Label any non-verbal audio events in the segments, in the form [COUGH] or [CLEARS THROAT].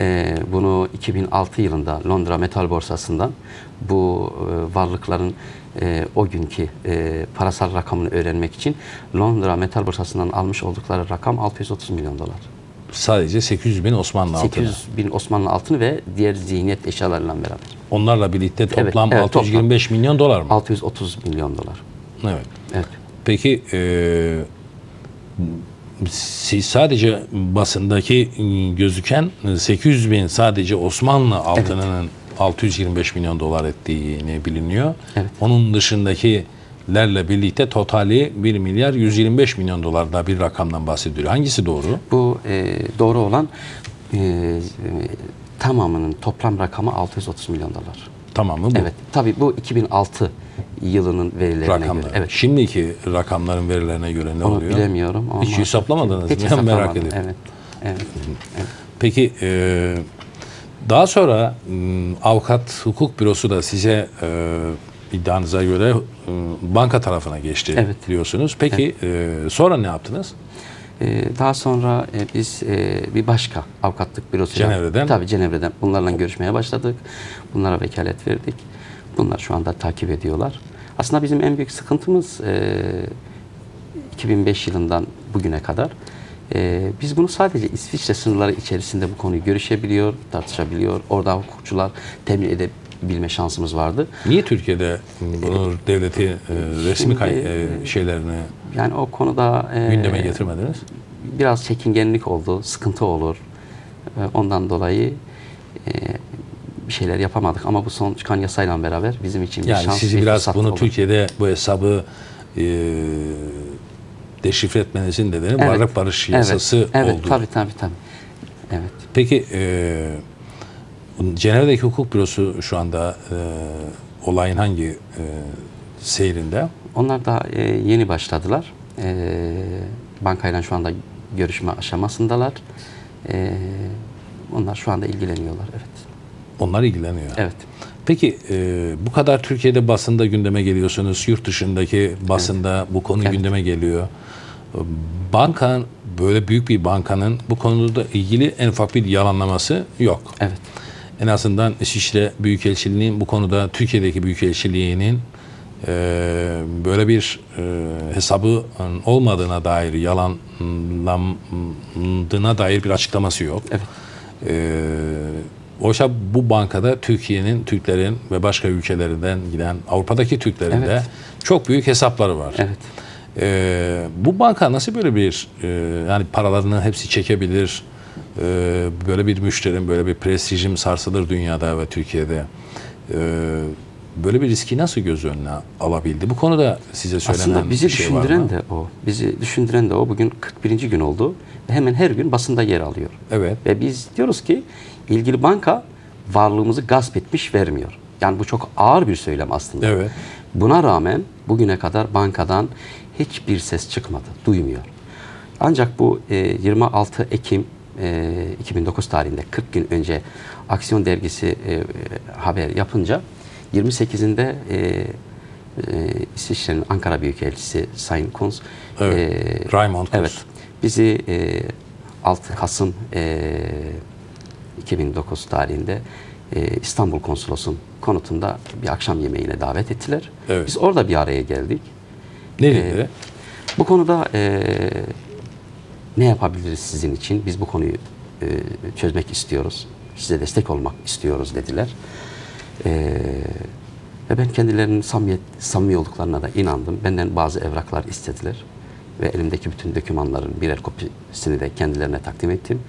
e, bunu 2006 yılında Londra Metal Borsası'ndan bu e, varlıkların e, o günkü e, parasal rakamını öğrenmek için Londra Metal Borsası'ndan almış oldukları rakam 630 milyon dolar. Sadece 800 bin Osmanlı altını. 800 bin Osmanlı altını ve diğer zihniyet eşyalarıyla beraber. Onlarla birlikte toplam evet, 625 milyon dolar mı? 630 milyon dolar. Evet. Evet. Peki e, siz sadece basındaki e, gözüken 800 bin sadece Osmanlı altınının 625 milyon dolar ettiğini biliniyor. Evet. Onun dışındakilerle birlikte totali 1 milyar 125 milyon dolarda bir rakamdan bahsediyor. Hangisi doğru? Bu e, doğru olan e, e, tamamının toplam rakamı 630 milyon dolar. Tamamı bu. Evet. Tabii bu 2006 yılının verilerine Rakamlar. göre. Evet. Şimdiki rakamların verilerine göre ne Onu oluyor? bilemiyorum ama Hiç hesaplamadınız Hiç mı? [LAUGHS] Ben merak ediyorum. Evet. Evet. Peki e, daha sonra m, avukat hukuk bürosu da size e, iddianıza göre e, banka tarafına geçti Evet. diyorsunuz. Peki e, sonra ne yaptınız? Ee, daha sonra e, biz e, bir başka avukatlık bürosuyla Cenevre'den? tabii Cenevre'den bunlarla görüşmeye başladık. Bunlara vekalet verdik. Bunlar şu anda takip ediyorlar. Aslında bizim en büyük sıkıntımız e, 2005 yılından bugüne kadar e, biz bunu sadece İsviçre sınırları içerisinde bu konuyu görüşebiliyor, tartışabiliyor. Orada hukukçular temin edebilme şansımız vardı. Niye Türkiye'de bunu devleti e, resmi kay- e, şeylerini Yani o konuda e, gündeme getirmediniz? biraz çekingenlik oldu, sıkıntı olur. Ee, Ondan dolayı e, bir şeyler yapamadık ama bu son çıkan yasayla beraber bizim için bir Yani şans, sizi bir biraz bunu olur. Türkiye'de bu hesabı e, deşifre etmenizin nedeni Evet. varlık barış Evet, yasası evet, oldu. tabii tabii tabii. Evet. Peki e, Cenevre'deki hukuk bürosu şu anda e, olayın hangi e, seyrinde? Onlar da e, yeni başladılar. E, bankayla şu anda görüşme aşamasındalar. E, onlar şu anda ilgileniyorlar. Evet. Onlar ilgileniyor. Evet. Peki e, bu kadar Türkiye'de basında gündeme geliyorsunuz, yurt dışındaki basında bu konu Evet. gündeme geliyor. Banka böyle büyük bir bankanın bu konuda ilgili en ufak bir yalanlaması yok. Evet. En azından İsviçre Büyükelçiliği'nin bu konuda Türkiye'deki Büyükelçiliği'nin e, böyle bir e, hesabı olmadığına dair yalanlandığına dair bir açıklaması yok. Evet. E, oysa bu bankada Türkiye'nin, Türklerin ve başka ülkelerden giden Avrupa'daki Türklerin de Evet. çok büyük hesapları var. Evet. E, bu banka nasıl böyle bir e, yani paralarını hepsi çekebilir? e, böyle bir müşterim, böyle bir prestijim sarsılır dünyada ve Türkiye'de. E, böyle bir riski nasıl göz önüne alabildi? Bu konuda size söylenen Aslında bizi bir şey var düşündüren mı? de o. Bizi düşündüren de o. Bugün 41. gün oldu. Ve hemen her gün basında yer alıyor. Evet. Ve biz diyoruz ki ilgili banka varlığımızı gasp etmiş vermiyor. Yani bu çok ağır bir söylem aslında. Evet. Buna rağmen bugüne kadar bankadan hiçbir ses çıkmadı, duymuyor. Ancak bu e, 26 Ekim e, 2009 tarihinde 40 gün önce Aksiyon Dergisi e, e, haber yapınca 28'inde e, e, İsviçre'nin Ankara Büyükelçisi Sayın Kunz Evet, e, Raymond Kunz. Evet. Bizi e, 6 Kasım e, 2009 tarihinde e, İstanbul Konsolosun konutunda bir akşam yemeğine davet ettiler. Evet. Biz orada bir araya geldik. Ne dedi? Bu konuda e, ne yapabiliriz sizin için? Biz bu konuyu e, çözmek istiyoruz. Size destek olmak istiyoruz dediler. E, ve ben kendilerinin samimiyet, samimi olduklarına da inandım. Benden bazı evraklar istediler. Ve elimdeki bütün dokümanların birer kopisini de kendilerine takdim ettim.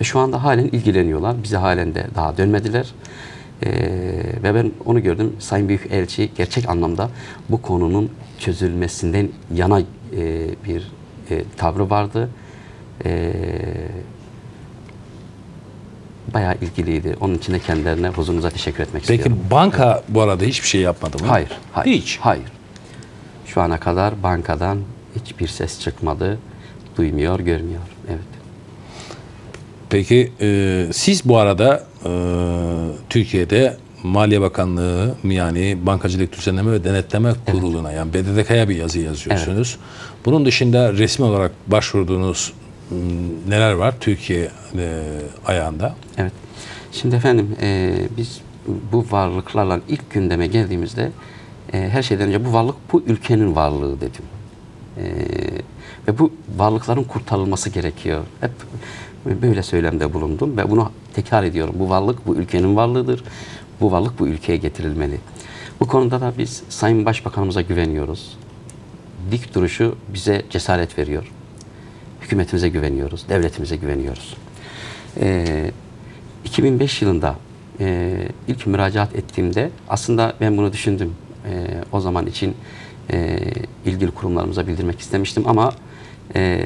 Ve şu anda halen ilgileniyorlar. Bize halen de daha dönmediler. Ee, ve ben onu gördüm. Sayın Büyükelçi gerçek anlamda bu konunun çözülmesinden yana e, bir e, tavrı vardı. E, bayağı ilgiliydi. Onun için de kendilerine huzurunuza teşekkür etmek Peki istiyorum. banka bu arada hiçbir şey yapmadı mı? Hayır, hayır. Hiç. Hayır. Şu ana kadar bankadan hiçbir ses çıkmadı. Duymuyor, görmüyor. Evet. Peki e, siz bu arada e, Türkiye'de Maliye Bakanlığı yani Bankacılık Düzenleme ve Denetleme Kurulu'na yani BDDK'ya bir yazı yazıyorsunuz. Bunun dışında resmi olarak başvurduğunuz neler var Türkiye e, ayağında? Evet. Şimdi efendim e, biz bu varlıklarla ilk gündeme geldiğimizde e, her şeyden önce bu varlık bu ülkenin varlığı dedim. E, ve bu varlıkların kurtarılması gerekiyor. Hep böyle söylemde bulundum ve bunu tekrar ediyorum. Bu varlık bu ülkenin varlığıdır. Bu varlık bu ülkeye getirilmeli. Bu konuda da biz Sayın Başbakanımıza güveniyoruz. Dik duruşu bize cesaret veriyor. Hükümetimize güveniyoruz, devletimize güveniyoruz. Ee, 2005 yılında e, ilk müracaat ettiğimde aslında ben bunu düşündüm. E, o zaman için e, ilgili kurumlarımıza bildirmek istemiştim ama e,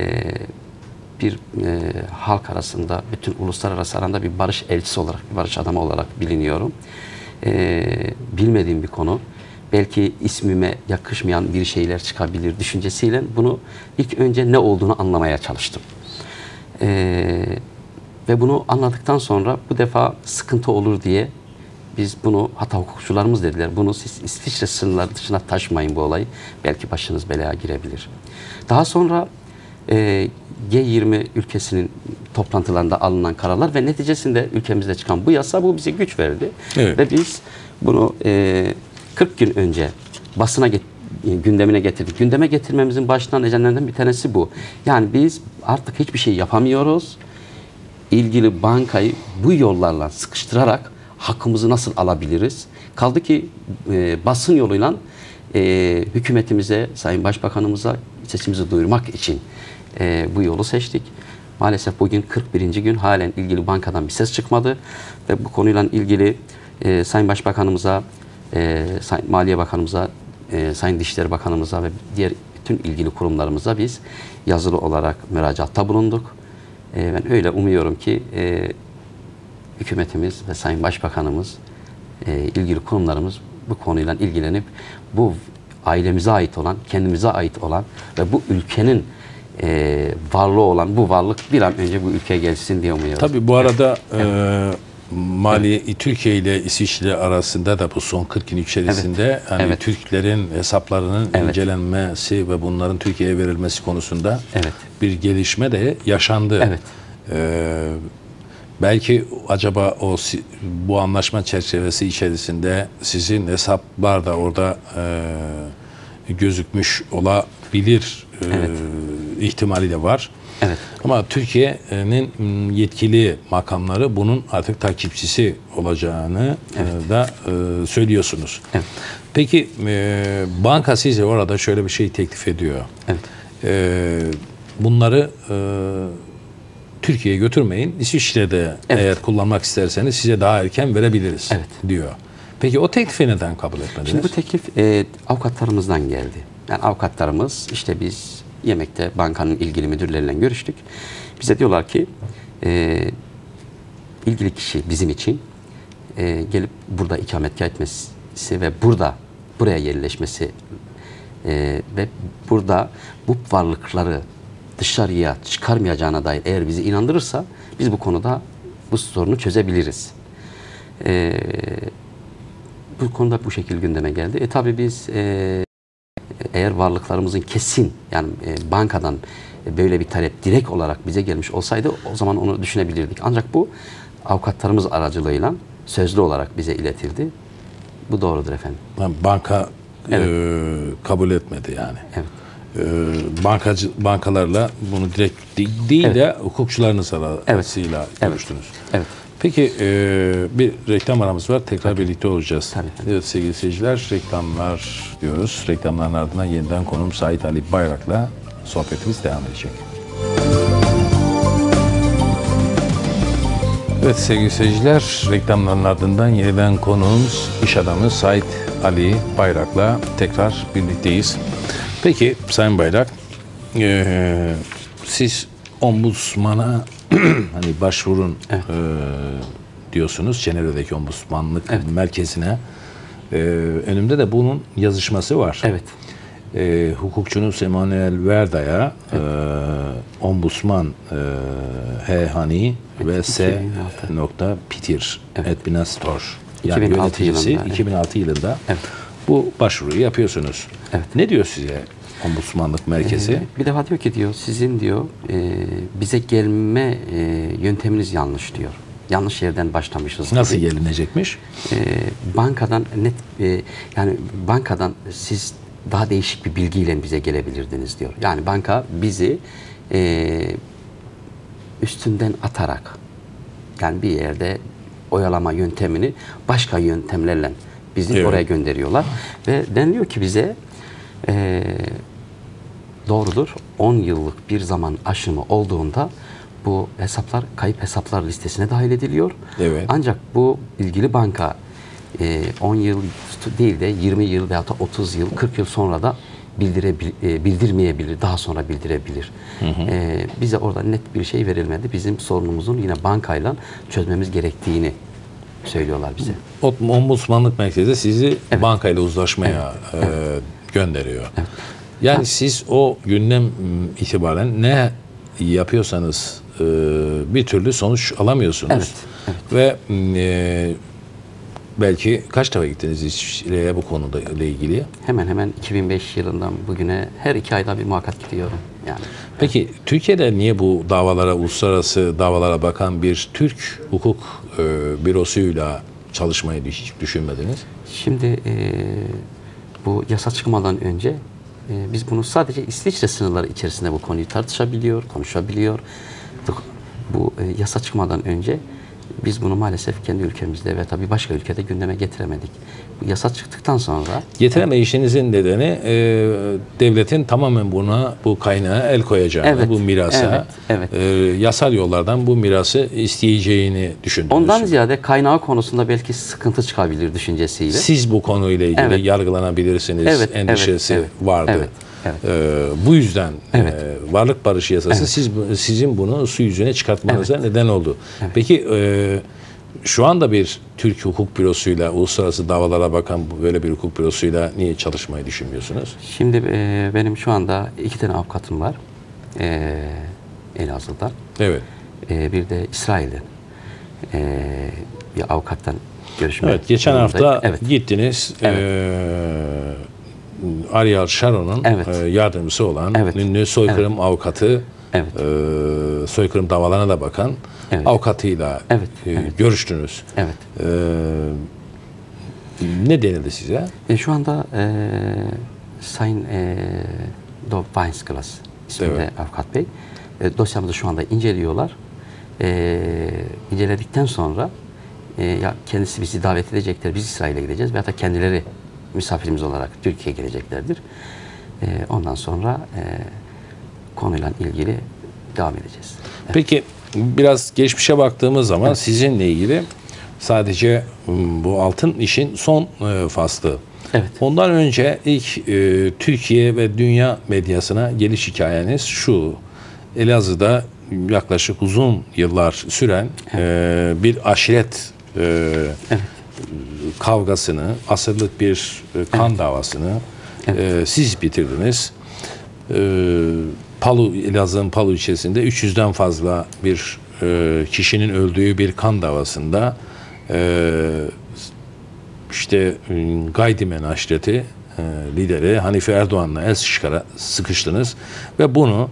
bir e, halk arasında, bütün uluslararası aranda bir barış elçisi olarak, bir barış adamı olarak biliniyorum. E, bilmediğim bir konu. Belki ismime yakışmayan bir şeyler çıkabilir düşüncesiyle bunu ilk önce ne olduğunu anlamaya çalıştım. E, ve bunu anladıktan sonra bu defa sıkıntı olur diye biz bunu hatta hukukçularımız dediler. Bunu siz İsviçre sınırları dışına taşmayın bu olayı. Belki başınız belaya girebilir. Daha sonra e, G20 ülkesinin toplantılarında alınan kararlar ve neticesinde ülkemizde çıkan bu yasa bu bize güç verdi. Evet. Ve biz bunu e, 40 gün önce basına get- gündemine getirdik. Gündeme getirmemizin baştan nedenlerinden bir tanesi bu. Yani biz artık hiçbir şey yapamıyoruz. İlgili bankayı bu yollarla sıkıştırarak hakkımızı nasıl alabiliriz? Kaldı ki e, basın yoluyla e, hükümetimize, Sayın Başbakanımıza sesimizi duyurmak için e, bu yolu seçtik. Maalesef bugün 41. gün halen ilgili bankadan bir ses çıkmadı ve bu konuyla ilgili e, Sayın Başbakanımıza, e, Sayın Maliye Bakanımıza, e, Sayın Dışişleri Bakanımıza ve diğer bütün ilgili kurumlarımıza biz yazılı olarak müracaatta bulunduk. E, ben öyle umuyorum ki e, hükümetimiz ve Sayın Başbakanımız, e, ilgili kurumlarımız bu konuyla ilgilenip bu ailemize ait olan, kendimize ait olan ve bu ülkenin e, varlığı olan bu varlık bir an önce bu ülkeye gelsin diye umuyoruz. Tabii bu arada e, Mali Türkiye ile İsviçre arasında da bu son 40 gün içerisinde hani Evet. Türklerin hesaplarının Evet. incelenmesi ve bunların Türkiye'ye verilmesi konusunda Evet. bir gelişme de yaşandı. Evet. Ee, belki acaba o bu anlaşma çerçevesi içerisinde sizin hesaplar da orada e, gözükmüş olabilir e, Evet. ihtimali de var. Evet. Ama Türkiye'nin m, yetkili makamları bunun artık takipçisi olacağını e, da e, söylüyorsunuz. Evet. Peki banka size orada şöyle bir şey teklif ediyor. Evet. Bunları Türkiye'ye götürmeyin. İsviçre'de Evet. eğer kullanmak isterseniz size daha erken verebiliriz Evet. diyor. Peki o teklifi neden kabul etmediniz? Şimdi bu teklif e, avukatlarımızdan geldi. Yani avukatlarımız işte biz yemekte bankanın ilgili müdürleriyle görüştük. Bize diyorlar ki e, ilgili kişi bizim için e, gelip burada ikametgah etmesi ve burada buraya yerleşmesi e, ve burada bu varlıkları dışarıya çıkarmayacağına dair eğer bizi inandırırsa biz bu konuda bu sorunu çözebiliriz. E, bu konuda bu şekilde gündeme geldi. E tabi biz e, eğer varlıklarımızın kesin yani e, bankadan e, böyle bir talep direkt olarak bize gelmiş olsaydı o zaman onu düşünebilirdik. Ancak bu avukatlarımız aracılığıyla sözlü olarak bize iletildi. Bu doğrudur efendim. Banka Evet. e, kabul etmedi yani. Evet. E, bankacı bankalarla bunu direkt değil, değil de hukukçularınız arasıyla Evet. görüştünüz. Evet. Peki e, bir reklam aramız var. Tekrar birlikte olacağız. Tabii. Evet sevgili seyirciler reklamlar diyoruz. Reklamların ardından yeniden konum Sait Ali Bayrak'la sohbetimiz devam edecek. Evet sevgili seyirciler reklamların ardından yeniden konuğumuz iş adamı Sait Ali Bayrak'la tekrar birlikteyiz. Peki Sayın Bayrak e, siz ombudsmana [CLEARS THROAT] hani başvurun e, diyorsunuz Cenevre'deki ombudsmanlık merkezine. E, önümde de bunun yazışması var. Evet. E, hukukçunuz Emanuel Verda'ya e, ombudsman e, H. Hani ve S. 2006. nokta Pitir et Binastor yani 2006 yöneticisi yılında, evet. 2006 yılında Evet. bu başvuruyu yapıyorsunuz. Evet. Ne diyor size Ombudsmanlık Merkezi. Ee, bir defa diyor ki diyor sizin diyor e, bize gelme e, yönteminiz yanlış diyor. Yanlış yerden başlamışız. Nasıl gibi. gelinecekmiş? E, bankadan net e, yani bankadan siz daha değişik bir bilgiyle bize gelebilirdiniz diyor. Yani banka bizi e, üstünden atarak yani bir yerde oyalama yöntemini başka yöntemlerle bizi Evet. oraya gönderiyorlar ve deniliyor ki bize e, doğrudur 10 yıllık bir zaman aşımı olduğunda bu hesaplar kayıp hesaplar listesine dahil ediliyor. Evet. Ancak bu ilgili banka e, 10 yıl değil de 20 yıl veya da 30 yıl 40 yıl sonra da bildirebil, e, bildirmeyebilir, daha sonra bildirebilir. E, bize orada net bir şey verilmedi. Bizim sorunumuzun yine bankayla çözmemiz gerektiğini söylüyorlar bize. O- Ombudsmanlık Merkezi sizi bankayla uzlaşmaya e, gönderiyor. Yani siz o günden m, itibaren ne yapıyorsanız e, bir türlü sonuç alamıyorsunuz. Evet, Ve m, e, belki kaç defa gittiniz İsviçre'ye bu konuda ile ilgili? Hemen hemen 2005 yılından bugüne her iki ayda bir muhakkak gidiyorum. Yani Peki Türkiye'de niye bu davalara, uluslararası davalara bakan bir Türk hukuk e, bürosuyla çalışmayı hiç düşünmediniz? Şimdi e, bu yasa çıkmadan önce e, biz bunu sadece İsviçre sınırları içerisinde bu konuyu tartışabiliyor, konuşabiliyor. Bu- e, yasa çıkmadan önce biz bunu maalesef kendi ülkemizde ve tabii başka ülkede gündeme getiremedik. Bu yasa çıktıktan sonra Getiremeyişinizin nedeni e, devletin tamamen buna bu kaynağa el koyacağını, Evet, bu mirasa evet, evet. e, yasal yollardan bu mirası isteyeceğini düşündünüz. ondan ziyade kaynağı konusunda belki sıkıntı çıkabilir düşüncesiyle. Siz bu konuyla ilgili Evet. yargılanabilirsiniz Evet, endişesi evet, evet, vardı. evet, evet. E, bu yüzden Evet. e, varlık barışı yasası siz bu- sizin bunu su yüzüne çıkartmanıza neden oldu. Peki e, şu anda bir Türk hukuk bürosuyla uluslararası davalara bakan böyle bir hukuk bürosuyla niye çalışmayı düşünmüyorsunuz? Şimdi e, benim şu anda iki tane avukatım var. E, Elazığ'da. Evet. E, bir de İsrail'den e, bir avukattan görüşme. Evet, geçen hafta evet. gittiniz. Evet. eee Ariel Sharon'un Evet. eee, yardımcısı olan Evet. ünlü soykırım avukatı, Evet. eee, soykırım davalarına da bakan Evet. avukatıyla Evet, eee, evet. görüştünüz. Evet. Eee, ne denildi size? E, şu anda e, Sayın e, Dov Weinsglas isminde Evet. avukat bey e, dosyamızı şu anda inceliyorlar. E, inceledikten sonra e, ya kendisi bizi davet edecekler, biz İsrail'e gideceğiz veyahut da kendileri misafirimiz olarak Türkiye'ye geleceklerdir. E, ondan sonra e, konuyla ilgili devam edeceğiz. Peki biraz geçmişe baktığımız zaman sizinle ilgili sadece bu altın işin son e, faslı. Evet. Ondan önce ilk e, Türkiye ve dünya medyasına geliş hikayeniz şu. Elazığ'da yaklaşık uzun yıllar süren e, bir aşiret e, kavgasını, asırlık bir e, kan davasını e, siz bitirdiniz. E, Palu, Elazığ'ın Palu ilçesinde 300'den fazla bir e, kişinin öldüğü bir kan davasında e, işte e, Gaydimen aşireti e, lideri Hanife Erdoğan'la el sıkışkara, sıkıştınız ve bunu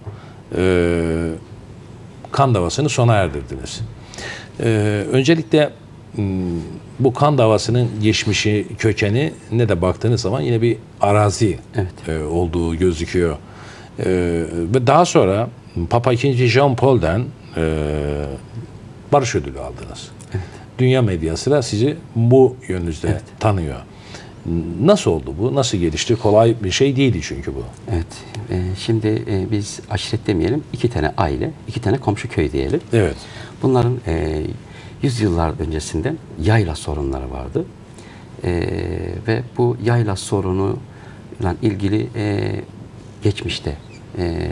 e, kan davasını sona erdirdiniz. E, öncelikle bu kan davasının geçmişi, kökeni ne de baktığınız zaman yine bir arazi Evet. e, olduğu gözüküyor. E, ve daha sonra Papa II. Jean Paul'den e, barış ödülü aldınız. Dünya medyası da sizi bu yönünüzde tanıyor. Nasıl oldu bu? Nasıl gelişti? Kolay bir şey değildi çünkü bu. Evet. e, şimdi e, biz aşiret demeyelim. iki tane aile, iki tane komşu köy diyelim. Evet. Bunların e, yüzyıllar öncesinden yayla sorunları vardı. E, ve bu yayla sorunuyla ilgili e, geçmişte e,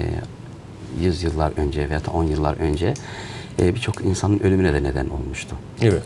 yüzyıllar önce veya da on yıllar önce e, birçok insanın ölümüne de neden olmuştu. Evet.